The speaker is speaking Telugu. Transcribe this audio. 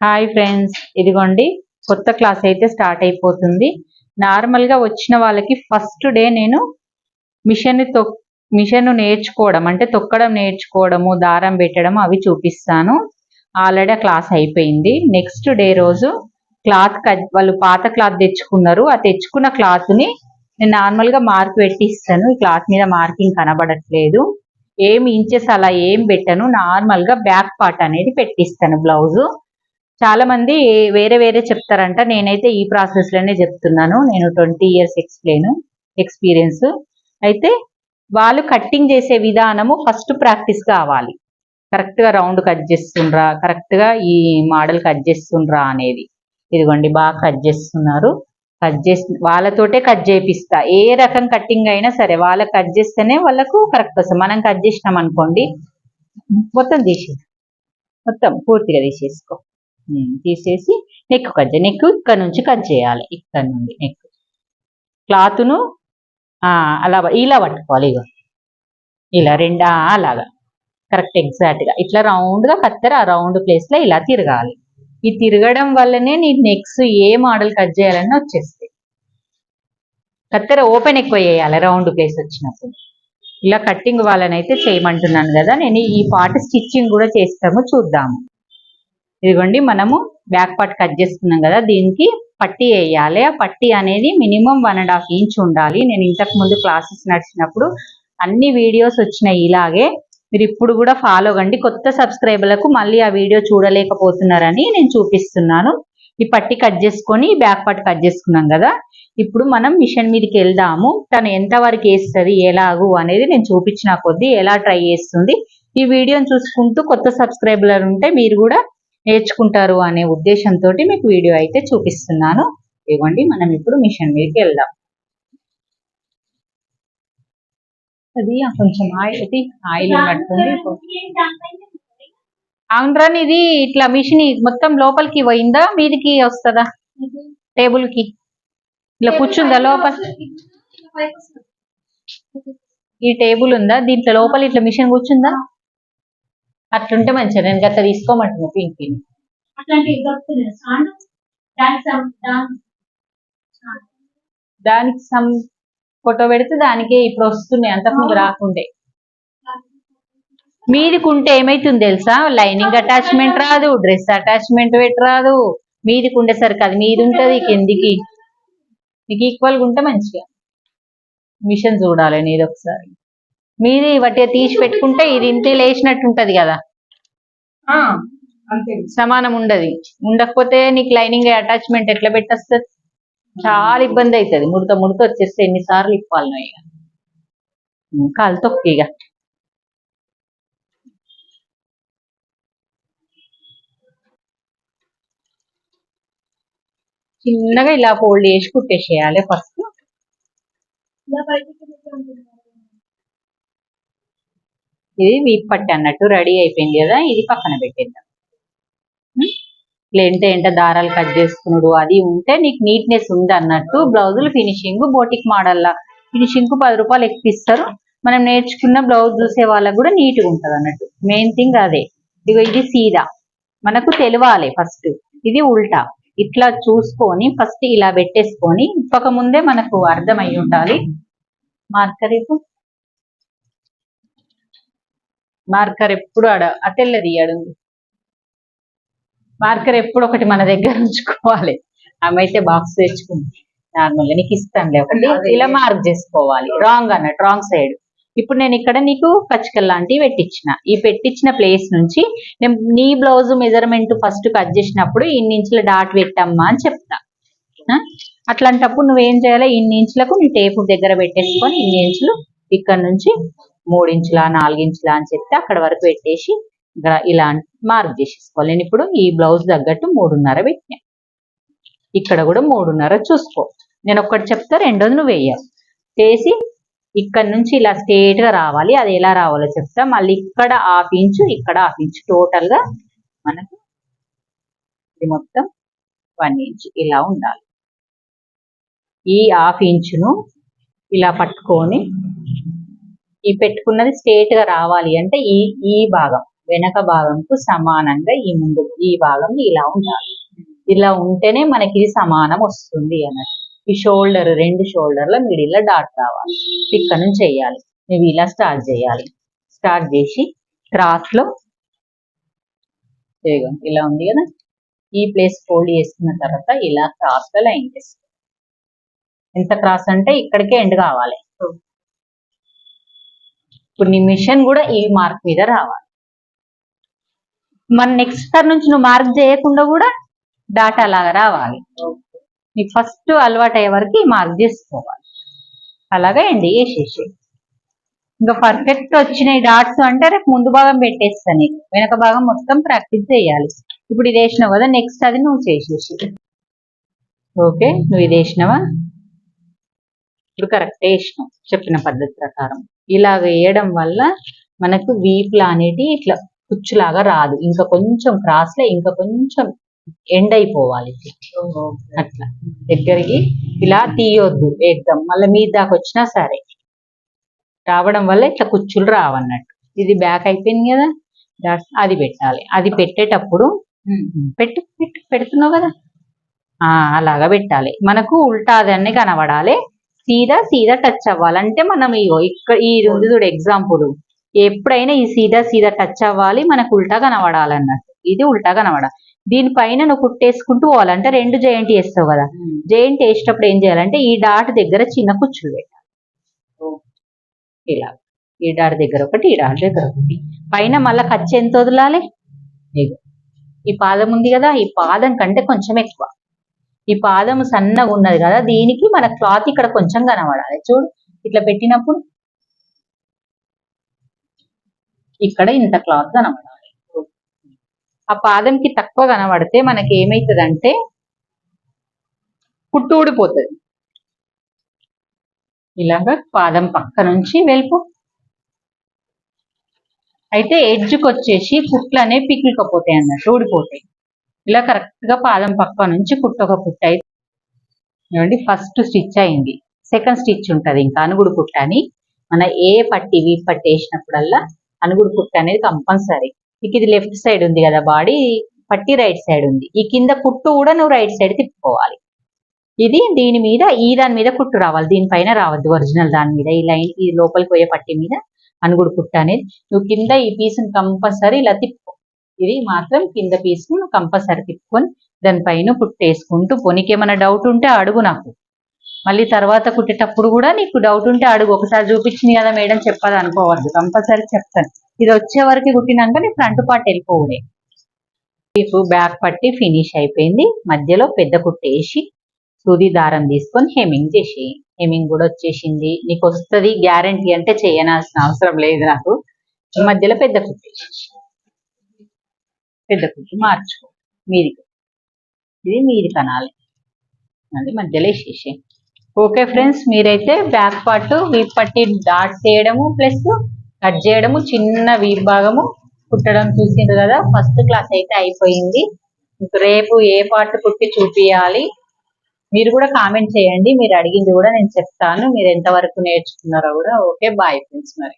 హాయ్ ఫ్రెండ్స్ ఇదిగోండి కొత్త క్లాస్ అయితే స్టార్ట్ అయిపోతుంది. నార్మల్గా వచ్చిన వాళ్ళకి ఫస్ట్ డే నేను మిషన్ తొ మిషన్ నేర్చుకోవడం అంటే తొక్కడం నేర్చుకోవడము దారం పెట్టడం అవి చూపిస్తాను. ఆల్రెడీ ఆ క్లాస్ అయిపోయింది. నెక్స్ట్ డే రోజు క్లాత్ వాళ్ళు పాత క్లాత్ తెచ్చుకున్నారు. ఆ తెచ్చుకున్న క్లాత్ని నేను నార్మల్గా మార్క్ పెట్టిస్తాను. ఈ క్లాత్ మీద మార్కింగ్ కనబడట్లేదు. ఏం ఇంచెస్ అలా ఏం పెట్టను. నార్మల్గా బ్యాక్ పార్ట్ అనేది పెట్టిస్తాను బ్లౌజు చాలా మంది వేరే వేరే చెప్తారంట. నేనైతే ఈ ప్రాసెస్లోనే చెప్తున్నాను. నేను ట్వంటీ ఇయర్స్ ఎక్స్ప్లెయిన్ ఎక్స్పీరియన్స్. అయితే వాళ్ళు కట్టింగ్ చేసే విధానము ఫస్ట్ ప్రాక్టీస్ కావాలి. కరెక్ట్గా రౌండ్ కట్ చేస్తుండ్రా కరెక్ట్గా ఈ మోడల్ కట్ చేస్తుండ్రా అనేది. ఇదిగోండి బాగా కట్ చేస్తున్నారు. కట్ చేసి వాళ్ళతోటే కట్ చేపిస్తా. ఏ రకం కట్టింగ్ అయినా సరే వాళ్ళకి కట్ చేస్తేనే వాళ్ళకు కరెక్ట్ వస్తుంది. మనం కట్ చేసినాం అనుకోండి మొత్తం తీసేసి మొత్తం పూర్తిగా తీసేసుకో. తీసేసి నెక్ కట్ చేయాలి నెక్ ఇక్కడ నుంచి కట్ చేయాలి. ఇక్కడ నుండి నెక్ క్లాత్ను అలా ఇలా పట్టుకోవాలి ఇగో. ఇలా రెండా అలాగా. కరెక్ట్ ఎగ్జాక్ట్గా. ఇట్లా రౌండ్గా కత్తెర ఆ రౌండ్ ప్లేస్లో ఇలా తిరగాలి. ఈ తిరగడం వల్లనే నీ నెక్స్ ఏ మోడల్ కట్ చేయాలని వచ్చేస్తాయి. కత్తెర ఓపెన్ ఎక్కువ చేయాలి రౌండ్ ప్లేస్ వచ్చినప్పుడు. ఇలా కట్టింగ్ వాళ్ళనైతే చేయమంటున్నాను కదా నేను ఈ పార్ట్ స్టిచ్చింగ్ కూడా చేస్తాము చూద్దాము. ఇదిగోండి మనము బ్యాక్ పార్ట్ కట్ చేసుకున్నాం కదా దీనికి పట్టీ వేయాలి. ఆ పట్టీ అనేది minimum one and half inch ఉండాలి. నేను ఇంతకు ముందు క్లాసెస్ నడిచినప్పుడు అన్ని వీడియోస్ వచ్చినాయి ఇలాగే. మీరు ఇప్పుడు కూడా ఫాలో కండి. కొత్త సబ్స్క్రైబర్లకు మళ్ళీ ఆ వీడియో చూడలేకపోతున్నారని నేను చూపిస్తున్నాను. ఈ పట్టి కట్ చేసుకొని బ్యాక్ పార్ట్ కట్ చేసుకున్నాం కదా. ఇప్పుడు మనం మిషన్ మీదకి వెళ్దాము. తను ఎంత వరకు వేస్తుంది ఎలాగు అనేది నేను చూపించిన కొద్దీ ఎలా ట్రై చేస్తుంది. ఈ వీడియోని చూసుకుంటూ కొత్త సబ్స్క్రైబర్లు ఉంటే మీరు కూడా నేర్చుకుంటారు అనే ఉద్దేశంతో మీకు వీడియో అయితే చూపిస్తున్నాను. ఇవ్వండి మనం ఇప్పుడు మిషన్ మీదకి వెళ్దాం. అది కొంచెం ఆయిల్ అది ఆయిల్ ఉన్నట్టుంది. అవునరా ఇది ఇట్లా మిషన్ మొత్తం లోపలికి పోయిందా? మీదికి వస్తుందా? టేబుల్కి ఇట్లా కూర్చుందా లోపల? ఈ టేబుల్ ఉందా? దీంట్లో లోపల ఇట్లా మిషన్ కూర్చుందా? అట్లుంటే మంచిగా నేను గత తీసుకోమంటున్నా పింక్ అట్లాంటివి దొరుకుతున్నాయి స్టాండ్ దానికి సమ్ ఫోటో పెడితే దానికే ఇప్పుడు వస్తున్నాయి అంతకుముందు రాకుండే. మీదికి ఉంటే ఏమైతుంది తెలుసా? లైనింగ్ అటాచ్మెంట్ రాదు డ్రెస్ అటాచ్మెంట్ పెట్టి రాదు. మీదికి ఉండేసరికి అది మీది ఉంటది కిందికి. నీకు ఈక్వల్గా ఉంటే మంచిగా. మిషన్ చూడాలి నీది ఒకసారి. మీది వట్టిగా తీసి పెట్టుకుంటే ఇది ఇంతే లేచినట్టు ఉంటది కదా సమానం ఉండదు. ఉండకపోతే నీకు లైనింగ్ అటాచ్మెంట్ ఎట్లా పెట్టేస్తుంది? చాలా ఇబ్బంది అవుతుంది ముడత ముడత వచ్చేస్తే ఎన్నిసార్లు ఇప్పాలి నువ్వు ఇక కాలు తొక్కి ఇక. చిన్నగా ఇలా ఫోల్డ్ చేసి కుట్టేసేయాలి ఫస్ట్. ఇది వీప్ పట్టి అన్నట్టు రెడీ అయిపోయింది కదా ఇది పక్కన పెట్టేద్దాం. లేదంటే ఏంట దారాలు కట్ చేసుకున్నాడు అది ఉంటే నీకు నీట్నెస్ ఉంది అన్నట్టు బ్లౌజులు ఫినిషింగ్ బోటిక్ మోడల్లా. ఫినిషింగ్కు పది రూపాయలు ఎక్కువ ఇస్తారు. మనం నేర్చుకున్న బ్లౌజ్ చూసే వాళ్ళకు కూడా నీట్గా అన్నట్టు. మెయిన్ థింగ్ అదే. ఇగో ఇది సీదా. మనకు తెలియాలి ఫస్ట్ ఇది ఉల్టా. ఇట్లా చూసుకొని ఫస్ట్ ఇలా పెట్టేసుకొని ఇప్పక ముందే మనకు అర్థం అయి ఉండాలి. మార్కర్ ఇప్పుడు మార్కర్ ఎప్పుడు ఆడ అటెల్లది అడుగు మార్కర్ ఎప్పుడు ఒకటి మన దగ్గర ఉంచుకోవాలి. ఆమె అయితే బాక్స్ తెచ్చుకుంది. నార్మల్గా నీకు ఇస్తానులే ఒకటి. ఇలా మార్క్ చేసుకోవాలి. రాంగ్ అన్నట్టు రాంగ్ సైడ్ ఇప్పుడు నేను ఇక్కడ నీకు కచ్చికల్ లాంటివి పెట్టించిన ఈ పెట్టించిన ప్లేస్ నుంచి నేను నీ బ్లౌజ్ మెజర్మెంట్ ఫస్ట్ కట్ చేసినప్పుడు ఇన్ని ఇంచుల డాట్ పెట్టమ్మా అని చెప్తా? అట్లాంటప్పుడు నువ్వేం చేయాలి? ఇన్ని ఇంచులకు నీ టేపు దగ్గర పెట్టేసుకొని ఇన్ని ఇంచులు ఇక్కడ నుంచి మూడు ఇంచుల నాలుగు అని చెప్తే అక్కడ వరకు పెట్టేసి ఇలా మార్క్ చేసేసుకోవాలి. నేను ఇప్పుడు ఈ బ్లౌజ్ తగ్గట్టు మూడున్నర పెట్టినా. ఇక్కడ కూడా మూడున్నర చూసుకో. నేను ఒక్కటి చెప్తా రెండోది నువ్వు వేయాలి చేసి ఇక్కడ నుంచి ఇలా స్ట్రేట్గా రావాలి. అది ఎలా రావాలో చెప్తా. మళ్ళీ ఇక్కడ హాఫ్ ఇంచు ఇక్కడ హాఫ్ ఇంచు టోటల్గా మనకు ఇది మొత్తం వన్ ఇంచ్ ఇలా ఉండాలి. ఈ హాఫ్ ఇంచును ఇలా పట్టుకొని ఈ పెట్టుకున్నది స్ట్రేట్గా రావాలి అంటే ఈ ఈ భాగం వెనక భాగంకు సమానంగా ఈ ముందు ఈ భాగం ఇలా ఉండాలి ఇలా ఉంటేనే మనకి ఇది సమానం వస్తుంది అన్నట్టు. ఈ షోల్డర్ రెండు షోల్డర్ల మిడిల్ డాట్ రావాలి. ఇక్కడ నుంచి చేయాలి. నువ్వు ఇలా స్టార్ట్ చేయాలి. స్టార్ట్ చేసి క్రాస్లో ఇలా ఉంది కదా? ఈ ప్లేస్ ఫోల్డ్ చేసుకున్న తర్వాత ఇలా క్రాస్లో లైన్ చేస్తాం. ఎంత క్రాస్ అంటే ఇక్కడికే ఎండ్ కావాలి. ఇప్పుడు నీ మిషన్ కూడా ఈ మార్క్ మీద రావాలి. మన నెక్స్ట్ టర్న్ నుంచి నువ్వు మార్క్ చేయకుండా కూడా డాటా లాగా రావాలి. నీకు ఫస్ట్ అలవాటు అయ్యే వరకు మార్క్ చేసుకోవాలి. అలాగా ఎండ్ చేసేసి ఇంకా పర్ఫెక్ట్ వచ్చినాయి డాట్స్ అంటే రేపు ముందు భాగం పెట్టేస్తా నీకు. వెనక భాగం మొత్తం ప్రాక్టీస్ చేయాలి. ఇప్పుడు ఇది వేసినావు కదా నెక్స్ట్ అది నువ్వు చేసేసి ఓకే నువ్వు ఇది వేసినావా? ఇప్పుడు కరెక్ట్ వేసినావు. చెప్పిన పద్ధతి ప్రకారం. ఇలా వేయడం వల్ల మనకు వీపులు అనేది ఇట్లా కుచ్చులాగా రాదు. ఇంకా కొంచెం క్రాస్లో ఇంకా కొంచెం ఎండ్ అయిపోవాలి. అట్లా. దగ్గరికి ఇలా తీయొద్దు ఏకదం మళ్ళీ మీ దాకా వచ్చినా సరే. రావడం వల్ల ఇట్లా కుచ్చులు రావన్నట్టు. ఇది బ్యాక్ అయిపోయింది కదా అది పెట్టాలి. అది పెట్టేటప్పుడు పెట్టు పెట్టు పెడుతున్నావు కదా? ఆ అలాగా పెట్టాలి. మనకు ఉల్టాదన్నీ కనబడాలి. సీదా సీదా టచ్ అవ్వాలి. అంటే మనం ఇగో ఇక్కడ ఈ ఉంది చూడు ఎగ్జాంపుల్ ఎప్పుడైనా ఈ సీదా సీదా టచ్ అవ్వాలి మనకు ఉల్టా కనబడాలి అన్నట్టు ఇది ఉల్టా కనబడాలి. దీనిపైన నువ్వు కుట్టేసుకుంటూ పోవాలంటే రెండు జైంట్ వేస్తావు కదా. జైంట్ వేసేటప్పుడు ఏం చేయాలంటే ఈ డాట్ దగ్గర చిన్న కుచ్చులు పెట్టాలి. ఇలా. ఈ డాట్ దగ్గర ఒకటి ఈ డాట్ దగ్గర ఒకటి. పైన మళ్ళా ఖర్చు ఎంత వదలాలి. ఈ పాదం ఉంది కదా ఈ పాదం కంటే కొంచెం ఎక్కువ. ఈ పాదం సన్నగా ఉన్నది కదా దీనికి మన క్లాత్ ఇక్కడ కొంచెం కనబడాలి. చూడు ఇట్లా పెట్టినప్పుడు ఇక్కడ ఇంత క్లాత్ కనబడాలి. ఆ పాదంకి తక్కువ కనబడితే మనకి ఏమైతుందంటే కుట్టు ఊడిపోతుంది. ఇలాగా పాదం పక్క నుంచి వెళ్ళిపో అయితే ఎడ్జ్కి వచ్చేసి కుట్లు అనేవి పికిలికపోతాయి అన్నట్టు ఊడిపోతాయి. ఇలా కరెక్ట్గా పాదం పక్క నుంచి కుట్టు ఒక కుట్టు అయితే ఫస్ట్ స్టిచ్ అయింది. సెకండ్ స్టిచ్ ఉంటుంది. ఇంకా అనుగుడు కుట్ట అని మన ఏ పట్టి వీ పట్టి వేసినప్పుడల్లా అనుగుడు కుట్ట అనేది కంపల్సరీ. ఇక ఇది లెఫ్ట్ సైడ్ ఉంది కదా బాడీ పట్టి రైట్ సైడ్ ఉంది. ఈ కింద కుట్టు కూడా నువ్వు రైట్ సైడ్ తిప్పుకోవాలి. ఇది దీని మీద ఈ దాని మీద కుట్టు రావాలి. దీనిపైన రావద్దు ఒరిజినల్ దాని మీద. ఈ లైన్ ఈ లోపలికి పోయే పట్టి మీద అనుగుడు కుట్ట అనేది. నువ్వు కింద ఈ పీస్ కంపల్సరీ ఇలా తిప్పు ఇది మాత్రం కింద పీసుకుని కంపల్సరీ తిప్పుకొని దానిపైన కుట్టేసుకుంటూ పోనీకి ఏమైనా డౌట్ ఉంటే అడుగు నాకు. మళ్ళీ తర్వాత కుట్టేటప్పుడు కూడా నీకు డౌట్ ఉంటే అడుగు. ఒకసారి చూపించింది కదా మేడం చెప్పదు అనుకోవద్దు. కంపల్సరీ చెప్తాను. ఇది వచ్చే వరకు కుట్టినాక నీ ఫ్రంట్ పార్ట్ వెళ్ళిపోవుడే. ఇప్పుడు బ్యాక్ పట్టి ఫినిష్ అయిపోయింది. మధ్యలో పెద్ద కుట్టేసి సూది దారం తీసుకొని హెమింగ్ చేసి హెమింగ్ కూడా వచ్చేసింది. నీకు వస్తుంది గ్యారంటీ అంటే చేయనాల్సిన అవసరం లేదు నాకు. ఈ మధ్యలో పెద్ద కుట్టేసి పెద్ద కుట్టు మార్చుకో. మీదికి ఇది మీది కనాలి. అది మధ్యలో వేసేసి ఓకే ఫ్రెండ్స్ మీరైతే బ్యాక్ పార్ట్ వీప్ పట్టి డాట్ చేయడము ప్లస్ కట్ చేయడము చిన్న వీప్ భాగము కుట్టడం చూసిండ్రు కదా ఫస్ట్ క్లాస్ అయితే అయిపోయింది. రేపు ఏ పార్ట్ కుట్టి చూపియాలి మీరు కూడా కామెంట్ చేయండి. మీరు అడిగింది కూడా నేను చెప్తాను. మీరు ఎంతవరకు నేర్చుకున్నారో కూడా. ఓకే బాయ్ ఫ్రెండ్స్ మరి.